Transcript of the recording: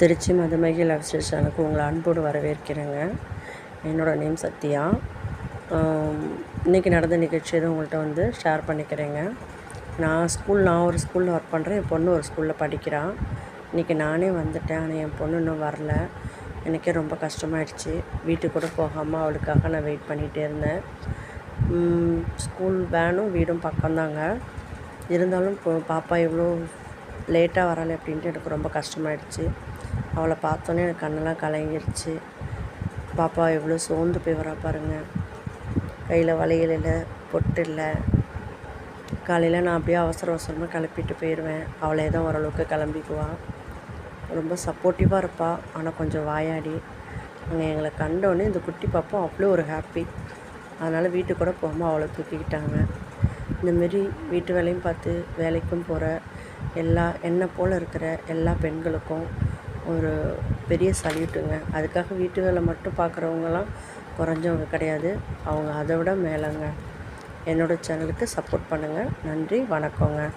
Trichy மதுமகி love ஸ்டேஷனுக்கு உங்களை அன்போடு வரவேற்கிறேங்க. என்னோடய நேம் சத்யா. இன்றைக்கி நடந்த நிகழ்ச்சி எதுவும் உங்கள்கிட்ட வந்து ஷேர் பண்ணிக்கிறேங்க. நான் ஸ்கூல் நான் ஒரு ஸ்கூலில் ஒர்க் பண்ணுறேன் என் பொண்ணு ஒரு ஸ்கூலில் படிக்கிறான் இன்றைக்கி நானே வந்துட்டேன் ஆனால் என் பொண்ணு இன்னும் வரல. எனக்கே ரொம்ப கஷ்டமாயிடுச்சு. வீட்டுக்கு கூட போகாமல் அவளுக்காக நான் வெயிட் பண்ணிகிட்டே இருந்தேன். ஸ்கூல் வேனும் வீடும் பக்கம்தாங்க. இருந்தாலும் பாப்பா இவ்வளோ லேட்டாக வரலை அப்படின்ட்டு எனக்கு ரொம்ப கஷ்டமாயிடுச்சு. அவளை பார்த்தோன்னே எனக்கு கண்ணெல்லாம் கலங்கிருச்சு. பாப்பா எவ்வளோ சோர்ந்து போய் வரா பாருங்க. கையில் வளையல் இல்லை பொட்டு இல்லை. காலையில் நான் அப்படியே அவசர அவசரமாக கிளப்பிட்டு போயிடுவேன். அவளே தான் ஓரளவுக்கு கிளம்பிக்குவாள் ரொம்ப சப்போர்ட்டிவாக இருப்பாள் ஆனால் கொஞ்சம் வாயாடி. அங்கே எங்களை கண்டோடனே இந்த குட்டி பாப்பா அவ்வளோ ஒரு ஹாப்பி அதனால் வீட்டுக்கு கூட போகாமல் அவளை தூக்கிக்கிட்டாங்க. இந்தமாரி வீட்டு வேலையும் பார்த்து வேலைக்கும் போகிற எல்லா என்னை போல் இருக்கிற எல்லா பெண்களுக்கும் ஒரு பெரிய சல்யூட்டுங்க. அதுக்காக வீட்டு வேலை மட்டும் பார்க்குறவங்களாம் குறைஞ்சவங்க கிடையாது. அவங்க அதை விட மேலேங்க. என்னோடய சேனலுக்கு சப்போர்ட் பண்ணுங்கள் நன்றி வணக்கங்க.